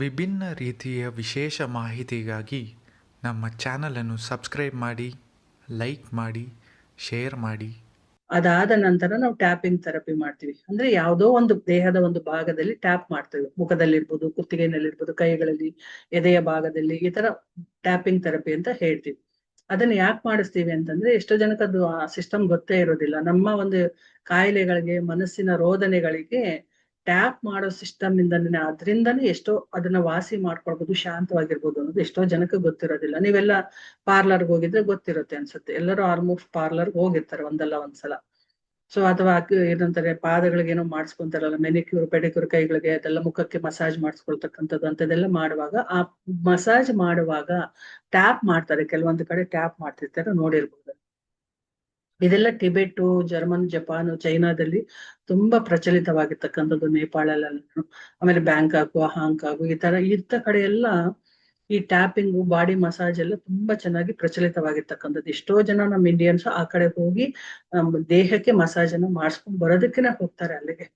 ವಿಭಿನ್ನ ರೀತಿಯ ವಿಶೇಷ ಮಾಹಿತಿಗಾಗಿ ನಮ್ಮ ಚಾನಲನ್ನು ಸಬ್ಸ್ಕ್ರೈಬ್ ಮಾಡಿ, ಲೈಕ್ ಮಾಡಿ, ಶೇರ್ ಮಾಡಿ. ಅದಾದ ನಂತರ ನಾವು ಟ್ಯಾಪಿಂಗ್ ಥೆರಪಿ ಮಾಡ್ತೀವಿ. ಅಂದ್ರೆ ಯಾವುದೋ ಒಂದು ದೇಹದ ಒಂದು ಭಾಗದಲ್ಲಿ ಟ್ಯಾಪ್ ಮಾಡ್ತೇವೆ. ಮುಖದಲ್ಲಿರ್ಬೋದು ಕುತ್ತಿಗೆನಲ್ಲಿರ್ಬೋದು ಕೈಗಳಲ್ಲಿ, ಎದೆಯ ಭಾಗದಲ್ಲಿ ಈ ತರ ಟ್ಯಾಪಿಂಗ್ ಥೆರಪಿ ಅಂತ ಹೇಳ್ತೀವಿ. ಅದನ್ನ ಯಾಕೆ ಮಾಡಿಸ್ತೀವಿ ಅಂತಂದ್ರೆ ಎಷ್ಟೋ ಜನಕ್ಕೆ ಆ ಸಿಸ್ಟಮ್ ಗೊತ್ತೇ ಇರೋದಿಲ್ಲ. ನಮ್ಮ ಒಂದು ಕಾಯಿಲೆಗಳಿಗೆ, ಮನಸ್ಸಿನ ರೋದನೆಗಳಿಗೆ ಟ್ಯಾಪ್ ಮಾಡೋ ಸಿಸ್ಟಮ್ ಇಂದನೇ ಅದರಿಂದನೇ ಎಷ್ಟೋ ಅದನ್ನ ವಾಸಿ ಮಾಡ್ಕೊಳ್ಬಹುದು ಶಾಂತವಾಗಿರ್ಬೋದು ಅನ್ನೋದು ಎಷ್ಟೋ ಜನಕ್ಕೆ ಗೊತ್ತಿರೋದಿಲ್ಲ. ನೀವೆಲ್ಲ ಪಾರ್ಲರ್ಗೆ ಹೋಗಿದ್ರೆ ಗೊತ್ತಿರುತ್ತೆ ಅನ್ಸುತ್ತೆ. ಎಲ್ಲರೂ ಆಲ್ಮೋಸ್ಟ್ ಪಾರ್ಲರ್ಗೆ ಹೋಗಿರ್ತಾರೆ ಒಂದಲ್ಲ ಒಂದ್ಸಲ. ಸೊ ಅಥವಾ ಏನಂತಾರೆ, ಪಾದಗಳಿಗೆ ಏನೋ ಮಾಡಿಸ್ಕೊಂತಾರಲ್ಲ ಮೆನಿಕ್ಯೂರ್ ಪೆಡಿಕ್ಯೂರ್ ಕೈಗಳಿಗೆ, ಅದೆಲ್ಲ ಮುಖಕ್ಕೆ ಮಸಾಜ್ ಮಾಡಿಸ್ಕೊಳ್ತಕ್ಕಂಥದ್ದು ಅಂತದೆಲ್ಲ ಮಾಡುವಾಗ, ಆ ಮಸಾಜ್ ಮಾಡುವಾಗ ಟ್ಯಾಪ್ ಮಾಡ್ತಾರೆ. ಕೆಲವೊಂದು ಕಡೆ ಟ್ಯಾಪ್ ಮಾಡ್ತಿರ್ತಾರೆ, ನೋಡಿರ್ಬೋದು. ಇದೆಲ್ಲ ಟಿಬೆಟ್ ಜರ್ಮನ್, ಜಪಾನ್, ಚೈನಾದಲ್ಲಿ ತುಂಬಾ ಪ್ರಚಲಿತವಾಗಿರ್ತಕ್ಕಂಥದ್ದು ನೇಪಾಳಲ್ಲೆಲ್ಲ ಆಮೇಲೆ ಬ್ಯಾಂಕಾಕು ಹಾಂಕಾಗು ಈ ತರ ಇದ್ದ ಕಡೆ ಎಲ್ಲ ಈ ಟ್ಯಾಪಿಂಗ್, ಬಾಡಿ ಮಸಾಜ್ ಎಲ್ಲ ತುಂಬಾ ಚೆನ್ನಾಗಿ ಪ್ರಚಲಿತವಾಗಿರ್ತಕ್ಕಂಥದ್ದು. ಎಷ್ಟೋ ಜನ ನಮ್ಮ ಇಂಡಿಯನ್ಸ್ ಆ ಕಡೆ ಹೋಗಿ ದೇಹಕ್ಕೆ ಮಸಾಜ್ ಅನ್ನ ಮಾಡಿಸ್ಕೊಂಡ್ ಬರೋದಕ್ಕೆನೆ ಹೋಗ್ತಾರೆ ಅಲ್ಲಿಗೆ.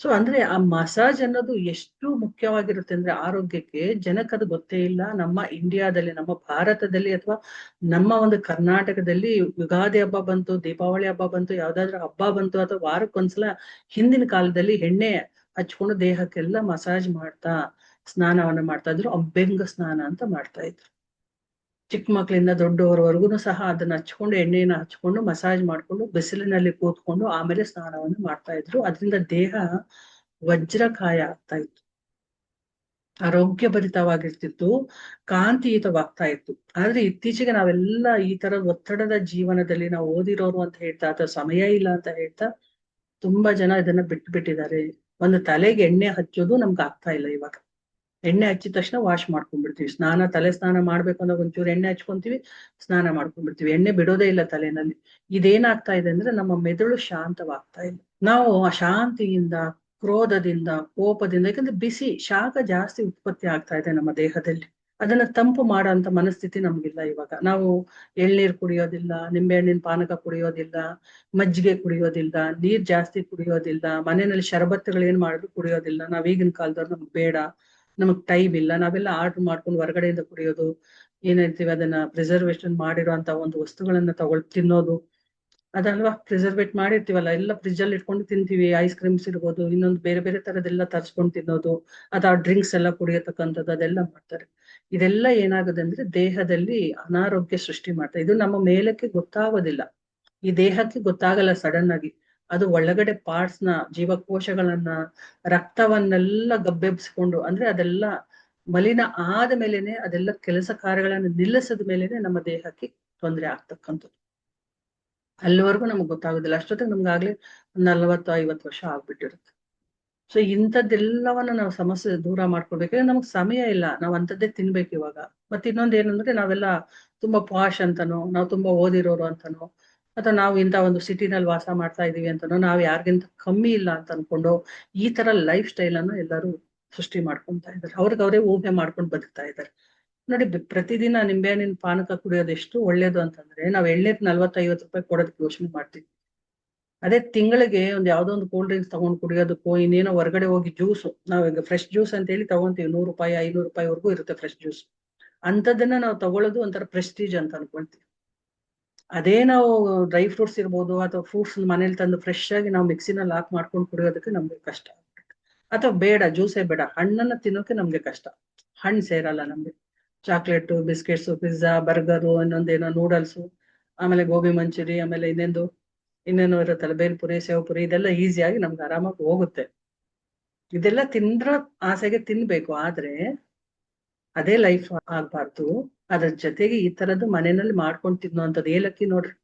ಸೊ ಅಂದ್ರೆ ಆ ಮಸಾಜ್ ಅನ್ನೋದು ಎಷ್ಟು ಮುಖ್ಯವಾಗಿರುತ್ತೆ ಅಂದ್ರೆ ಆರೋಗ್ಯಕ್ಕೆ ಜನಕ್ಕೆ ಅದು ಗೊತ್ತೇ ಇಲ್ಲ. ನಮ್ಮ ಇಂಡಿಯಾದಲ್ಲಿ, ನಮ್ಮ ಭಾರತದಲ್ಲಿ ಅಥವಾ ನಮ್ಮ ಒಂದು ಕರ್ನಾಟಕದಲ್ಲಿ ಯುಗಾದಿ ಹಬ್ಬ ಬಂತು, ದೀಪಾವಳಿ ಹಬ್ಬ ಬಂತು, ಯಾವ್ದಾದ್ರು ಹಬ್ಬ ಬಂತು ಅಥವಾ ವಾರಕ್ಕೊಂದ್ಸಲ ಹಿಂದಿನ ಕಾಲದಲ್ಲಿ ಎಣ್ಣೆ ಹಚ್ಕೊಂಡು ದೇಹಕ್ಕೆಲ್ಲ ಮಸಾಜ್ ಮಾಡ್ತಾ, ಸ್ನಾನವನ್ನ ಮಾಡ್ತಾ ಇದ್ರು, ಅಬ್ಬೆಂಗ ಸ್ನಾನ ಅಂತ ಮಾಡ್ತಾ ಇದ್ರು. ಚಿಕ್ಕ ಮಕ್ಕಳಿಂದ ದೊಡ್ಡವರವರೆಗೂ ಸಹ ಅದನ್ನ ಹಚ್ಕೊಂಡು, ಎಣ್ಣೆನ ಹಚ್ಕೊಂಡು, ಮಸಾಜ್ ಮಾಡ್ಕೊಂಡು, ಬಿಸಿಲಿನಲ್ಲಿ ಕೂತ್ಕೊಂಡು ಆಮೇಲೆ ಸ್ನಾನವನ್ನು ಮಾಡ್ತಾ ಇದ್ರು. ಅದರಿಂದ ದೇಹ ವಜ್ರಕಾಯ ಆಗ್ತಾ ಇತ್ತು. ಆರೋಗ್ಯಭರಿತವಾಗಿರ್ತಿತ್ತು, ಕಾಂತಿಯುತವಾಗ್ತಾ ಇತ್ತು. ಆದ್ರೆ ಇತ್ತೀಚೆಗೆ ನಾವೆಲ್ಲ ಈ ತರ ಒತ್ತಡದ ಜೀವನದಲ್ಲಿ ನಾವು ಓದಿರೋರು ಅಂತ ಹೇಳ್ತಾ, ಅಥವಾ ಸಮಯ ಇಲ್ಲ ಅಂತ ಹೇಳ್ತಾ, ತುಂಬಾ ಜನ ಇದನ್ನ ಬಿಟ್ಟು ಬಿಟ್ಟಿದ್ದಾರೆ ಒಂದು ತಲೆಗೆ ಎಣ್ಣೆ ಹಚ್ಚೋದು ನಮ್ಗೆ ಆಗ್ತಾ ಇಲ್ಲ ಇವಾಗ. ಎಣ್ಣೆ ಹಚ್ಚಿದ ತಕ್ಷಣ ವಾಶ್ ಮಾಡ್ಕೊಂಡ್ಬಿಡ್ತೀವಿ. ಸ್ನಾನ, ತಲೆ ಸ್ನಾನ ಮಾಡ್ಬೇಕು ಅಂದಾಗ ಒಂಚೂರು ಎಣ್ಣೆ ಹಚ್ಕೊಂತೀವಿ, ಸ್ನಾನ ಮಾಡ್ಕೊಂಡ್ಬಿಡ್ತೀವಿ. ಎಣ್ಣೆ ಬಿಡೋದೇ ಇಲ್ಲ ತಲೆನಲ್ಲಿ. ಇದೇನಾಗ್ತಾ ಇದೆ ಅಂದ್ರೆ ನಮ್ಮ ಮೆದುಳು ಶಾಂತವಾಗ್ತಾ ಇಲ್ಲ. ನಾವು ಆ ಶಾಂತಿಯಿಂದ ಕ್ರೋಧದಿಂದ, ಕೋಪದಿಂದ, ಯಾಕಂದ್ರೆ ಬಿಸಿ, ಶಾಖ ಜಾಸ್ತಿ ಉತ್ಪತ್ತಿ ಆಗ್ತಾ ಇದೆ ನಮ್ಮ ದೇಹದಲ್ಲಿ. ಅದನ್ನ ತಂಪು ಮಾಡೋಂತ ಮನಸ್ಥಿತಿ ನಮ್ಗಿಲ್ಲ ಇವಾಗ. ನಾವು ಎಳ್ನೀರ್ ಕುಡಿಯೋದಿಲ್ಲ, ನಿಂಬೆಹಣ್ಣಿನ ಪಾನಕ ಕುಡಿಯೋದಿಲ್ಲ, ಮಜ್ಜಿಗೆ ಕುಡಿಯೋದಿಲ್ಲ, ನೀರ್ ಜಾಸ್ತಿ ಕುಡಿಯೋದಿಲ್ಲ, ಮನೆಯಲ್ಲಿ ಶರಬತ್ತುಗಳು ಏನ್ ಮಾಡಿದ್ರು ಕುಡಿಯೋದಿಲ್ಲ. ನಾವ್ ಈಗಿನ ಕಾಲದವ್ರು ನಮ್ಗೆ ಬೇಡ. ನಮಗ್ ಟೈಮ್ ಇಲ್ಲ. ನಾವೆಲ್ಲ ಆರ್ಡರ್ ಮಾಡ್ಕೊಂಡು ಹೊರಗಡೆಯಿಂದ ಕುಡಿಯೋದು, ಏನ್ ಹೇಳ್ತೀವಿ ಅದನ್ನ ಪ್ರಿಸರ್ವೇಶನ್ ಮಾಡಿರುವಂತ ಒಂದು ವಸ್ತುಗಳನ್ನ ತಗೊಳ್, ತಿನ್ನೋದು. ಅದಲ್ವಾ? ಪ್ರಿಸರ್ವೇಟ್ ಮಾಡಿರ್ತೀವಲ್ಲ, ಎಲ್ಲ ಫ್ರಿಜ್ ಅಲ್ಲಿ ಇಟ್ಕೊಂಡು ತಿಂತೀವಿ. ಐಸ್ ಕ್ರೀಮ್ಸ್ ಇರ್ಬೋದು, ಇನ್ನೊಂದು ಬೇರೆ ಬೇರೆ ತರದೆಲ್ಲ ತರ್ಸ್ಕೊಂಡು ತಿನ್ನೋದು, ಅಥವಾ ಡ್ರಿಂಕ್ಸ್ ಎಲ್ಲ ಕುಡಿಯತಕ್ಕಂಥದ್ದು ಅದೆಲ್ಲ ಮಾಡ್ತಾರೆ. ಇದೆಲ್ಲ ಏನಾಗುತ್ತೆ ಅಂದ್ರೆ ದೇಹದಲ್ಲಿ ಅನಾರೋಗ್ಯ ಸೃಷ್ಟಿ ಮಾಡ್ತಾರೆ ಇದು ನಮ್ಮ ಮೇಲಕ್ಕೆ ಗೊತ್ತಾಗೋದಿಲ್ಲ. ಈ ದೇಹಕ್ಕೆ ಗೊತ್ತಾಗಲ್ಲ ಸಡನ್ ಆಗಿ. ಅದು ಒಳಗಡೆ ಪಾರ್ಟ್ಸ್ನ ಜೀವಕೋಶಗಳನ್ನ ರಕ್ತವನ್ನೆಲ್ಲ ಗಬ್ಬೆಬ್ಸ್ಕೊಂಡು, ಅಂದ್ರೆ ಅದೆಲ್ಲ ಮಲಿನ ಆದ ಮೇಲೆನೆ ಅದೆಲ್ಲ ಕೆಲಸ ಕಾರ್ಯಗಳನ್ನ ನಿಲ್ಲಿಸಿದ ಮೇಲೆನೆ ನಮ್ಮ ದೇಹಕ್ಕೆ ತೊಂದರೆ ಆಗ್ತಕ್ಕಂಥದ್ದು. ಅಲ್ಲಿವರೆಗೂ ನಮ್ಗೆ ಗೊತ್ತಾಗೋದಿಲ್ಲ. ಅಷ್ಟೊತ್ತಿಗೆ ನಮ್ಗಾಗ್ಲೇ ನಲ್ವತ್ತು, ಐವತ್ತು ವರ್ಷ ಆಗ್ಬಿಟ್ಟಿರುತ್ತೆ. ಸೊ ಇಂಥದ್ದೆಲ್ಲವನ್ನ ನಾವು ಸಮಸ್ಯೆ ದೂರ ಮಾಡ್ಕೊಳ್ಬೇಕಂದ್ರೆ ನಮ್ಗೆ ಸಮಯ ಇಲ್ಲ. ನಾವ್ ಅಂಥದ್ದೇ ತಿನ್ಬೇಕು ಇವಾಗ. ಮತ್ತೆ ಇನ್ನೊಂದು ಏನಂದ್ರೆ ನಾವೆಲ್ಲ ತುಂಬಾ ಪಾಶ್ ಅಂತನೋ, ನಾವು ತುಂಬಾ ಓದಿರೋರು ಅಂತನೋ ಅಥವಾ ನಾವು ಇಂಥ ಒಂದು ಸಿಟಿನಲ್ಲಿ ವಾಸ ಮಾಡ್ತಾ ಇದೀವಿ ಅಂತನೋ, ನಾವು ಯಾರಿಗಿಂತ ಕಮ್ಮಿ ಇಲ್ಲ ಅಂತ ಅನ್ಕೊಂಡು ಈ ತರ ಲೈಫ್ ಸ್ಟೈಲ್ ಅನ್ನು ಎಲ್ಲರೂ ಸೃಷ್ಟಿ ಮಾಡ್ಕೊಂತಾ ಇದ್ದಾರೆ. ಅವ್ರಿಗೆ ಅವರೇ ಊಹೆ ಮಾಡ್ಕೊಂಡು ಬದುಕ್ತಾ ಇದ್ದಾರೆ. ನೋಡಿ ಪ್ರತಿದಿನ ನಿಂಬೆ ಹಣ್ಣಿನ ಪಾನಕ ಕುಡಿಯೋದು ಎಷ್ಟು ಒಳ್ಳೇದು ಅಂತಂದ್ರೆ, ನಾವ್ ಎಳ್ನೀರ್ ನಲ್ವತ್ತೈವತ್ತು ರೂಪಾಯಿ ಕೊಡೋದಕ್ಕೆ ಯೋಚನೆ ಮಾಡ್ತೀವಿ. ಅದೇ ತಿಂಗಳಿಗೆ ಒಂದು ಯಾವ್ದೋ ಒಂದು ಕೋಲ್ಡ್ ಡ್ರಿಂಕ್ಸ್ ತಗೊಂಡು ಕುಡಿಯೋದಕ್ಕೋ, ಇನ್ನೇನೋ ಹೊರಗಡೆ ಹೋಗಿ ಜ್ಯೂಸ್ ನಾವ್ ಫ್ರೆಶ್ ಜ್ಯೂಸ್ ಅಂತ ಹೇಳಿ ತಗೊಂತೀವಿ, ನೂರು ರೂಪಾಯಿ, ಐನೂರು ರೂಪಾಯಿವರೆಗೂ ಇರುತ್ತೆ ಫ್ರೆಶ್ ಜ್ಯೂಸ್ ಅಂತದನ್ನ ನಾವು ತಗೊಳ್ಳೋದು ಒಂಥರ ಪ್ರೆಸ್ಟೀಜ್ ಅಂತ ಅನ್ಕೊಳ್ತೀವಿ. ಅದೇ ನಾವು ಡ್ರೈ ಫ್ರೂಟ್ಸ್ ಇರ್ಬೋದು ಅಥವಾ ಫ್ರೂಟ್ಸ್ ಮನೇಲಿ ತಂದು ಫ್ರೆಶ್ ಆಗಿ ನಾವು ಮಿಕ್ಸಿನಲ್ಲಿ ಹಾಕಿ ಮಾಡ್ಕೊಂಡು ಕುಡಿಯೋದಕ್ಕೆ ನಮ್ಗೆ ಕಷ್ಟ ಅಥವಾ ಬೇಡ ಜ್ಯೂಸೇ ಬೇಡ, ಹಣ್ಣನ್ನ ತಿನ್ನೋಕೆ ನಮ್ಗೆ ಕಷ್ಟ. ಹಣ್ಣು ಸೇರಲ್ಲ ನಮ್ಗೆ. ಚಾಕ್ಲೇಟು ಬಿಸ್ಕೆಟ್ಸು ಪಿಜ್ಜಾ ಬರ್ಗರು ಇನ್ನೊಂದೇನೋ ನೂಡಲ್ಸು ಆಮೇಲೆ ಗೋಬಿ ಮಂಚೂರಿ, ಆಮೇಲೆ ಇನ್ನೊಂದು, ಇನ್ನೇನೋ ಇರುತ್ತಲ್ಲ, ಬೇಲ್ಪುರಿ, ಸೇವಪುರಿ, ಇದೆಲ್ಲ ಈಸಿಯಾಗಿ ನಮ್ಗೆ ಆರಾಮಾಗಿ ಹೋಗುತ್ತೆ. ಇದೆಲ್ಲ ತಿಂದ್ರ ಆಸೆಗೆ ತಿನ್ಬೇಕು, ಆದ್ರೆ ಅದೇ ಲೈಫ್ ಆಗ್ಬಾರ್ದು. ಅದ್ರ ಜೊತೆಗೆ ಈ ತರದ್ದು ಮನೆಯಲ್ಲಿ ಮಾಡ್ಕೊಂಡು ತಿನ್ನುವಂಥದ್ದು ಏಲಕ್ಕಿ ನೋಡ್ರಿ,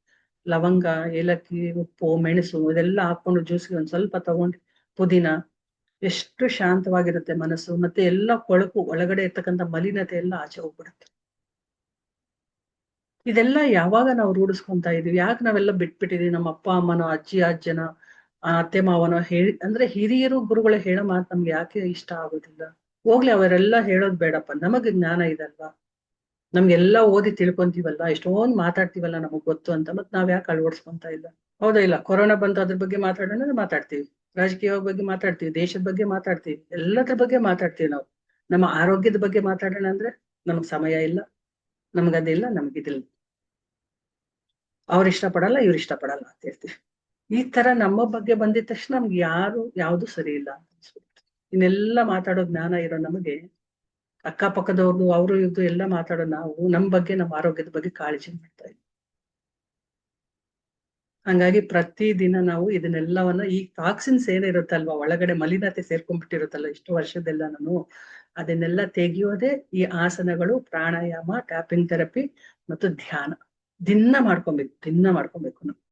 ಲವಂಗ, ಏಲಕ್ಕಿ, ಉಪ್ಪು, ಮೆಣಸು, ಇದೆಲ್ಲ ಹಾಕೊಂಡು ಜ್ಯೂಸ್ಗೆ ಒಂದ್ ಸ್ವಲ್ಪ ತಗೊಂಡು ಪುದೀನ ಎಷ್ಟು ಶಾಂತವಾಗಿರುತ್ತೆ ಮನಸ್ಸು. ಮತ್ತೆ ಎಲ್ಲ ಕೊಳಕು, ಒಳಗಡೆ ಇರ್ತಕ್ಕಂಥ ಮಲಿನತೆ ಎಲ್ಲ ಆಚೆ ಹೋಗ್ಬಿಡುತ್ತೆ. ಇದೆಲ್ಲ ಯಾವಾಗ ನಾವು ರೂಢಿಸ್ಕೊಂತ ಇದೀವಿ? ಯಾಕೆ ನಾವೆಲ್ಲ ಬಿಟ್ಬಿಟ್ಟಿದೀವಿ? ನಮ್ಮ ಅಪ್ಪ ಅಮ್ಮನೋ, ಅಜ್ಜಿ, ಅಜ್ಜನ ಅತ್ತೆ, ಮಾವನೋ ಹೇಳಿ, ಅಂದ್ರೆ ಹಿರಿಯರು, ಗುರುಗಳು ಹೇಳೋ ಮಾತು ನಮ್ಗೆ ಯಾಕೆ ಇಷ್ಟ ಆಗೋದಿಲ್ಲ? ಹೋಗ್ಲಿ, ಅವರೆಲ್ಲ ಹೇಳೋದ್ ಬೇಡಪ್ಪ. ನಮಗೆ ಜ್ಞಾನ ಇದಲ್ವಾ? ನಮ್ಗೆಲ್ಲ ಓದಿ ತಿಳ್ಕೊಂತೀವಲ್ಲ ಎಷ್ಟೊಂದ್ ಮಾತಾಡ್ತೀವಲ್ಲ ನಮಗ್ ಗೊತ್ತು ಅಂತ, ಮತ್ ನಾವ್ ಯಾಕೆ ಅಳವಡಿಸ್ಕೊಂತ ಇಲ್ಲ? ಹೌದಾ ಇಲ್ಲ? ಕೊರೋನಾ ಬಂತು ಅದ್ರ ಬಗ್ಗೆ ಮಾತಾಡೋಣ ಮಾತಾಡ್ತೀವಿ. ರಾಜಕೀಯ ಬಗ್ಗೆ ಮಾತಾಡ್ತೀವಿ, ದೇಶದ ಬಗ್ಗೆ ಮಾತಾಡ್ತೀವಿ, ಎಲ್ಲದ್ರ ಬಗ್ಗೆ ಮಾತಾಡ್ತೀವಿ ನಾವು. ನಮ್ಮ ಆರೋಗ್ಯದ ಬಗ್ಗೆ ಮಾತಾಡೋಣ ಅಂದ್ರೆ ನಮಗ್ ಸಮಯ ಇಲ್ಲ ನಮ್ಗದಿಲ್ಲ ನಮ್ಗಿದಿಲ್ಲ ಅವ್ರ ಇಷ್ಟಪಡಲ್ಲ, ಇವ್ರು ಇಷ್ಟಪಡಲ್ಲ ಅಂತ ಹೇಳ್ತೀವಿ. ಈ ತರ ನಮ್ಮ ಬಗ್ಗೆ ಬಂದಿದ ತಕ್ಷಣ ನಮ್ಗೆ ಯಾರು, ಯಾವ್ದು ಸರಿ ಇಲ್ಲ ಇನ್ನೆಲ್ಲ ಮಾತಾಡೋ ಜ್ಞಾನ ಇರೋ ನಮಗೆ ಅಕ್ಕಪಕ್ಕದವ್ರದ್ದು ಅವರು ಇದ್ದು ಎಲ್ಲ ಮಾತಾಡೋ ನಾವು ನಮ್ಮ ಬಗ್ಗೆ ನಮ್ಮ ಆರೋಗ್ಯದ ಬಗ್ಗೆ ಕಾಳಜಿ ಮಾಡ್ತಾ ಇದ್ವಿ. ಹಂಗಾಗಿ ಪ್ರತಿ ದಿನ ನಾವು ಇದನ್ನೆಲ್ಲವನ್ನ ಈ ಟಾಕ್ಸಿನ್ಸ್ ಏನಿರುತ್ತಲ್ವಾ ಒಳಗಡೆ ಮಲಿನತೆ ಸೇರ್ಕೊಂಡ್ಬಿಟ್ಟಿರುತ್ತಲ್ಲ, ಇಷ್ಟು ವರ್ಷದೆಲ್ಲ ನಾನು ಅದನ್ನೆಲ್ಲ ತೆಗೆಯೋದೇ ಈ ಆಸನಗಳು ಪ್ರಾಣಾಯಾಮ, ಟ್ಯಾಪಿಂಗ್ ಥೆರಪಿ ಮತ್ತು ಧ್ಯಾನ. ದಿನ ಮಾಡ್ಕೊಬೇಕು ದಿನ ಮಾಡ್ಕೊಬೇಕು ನಾವು.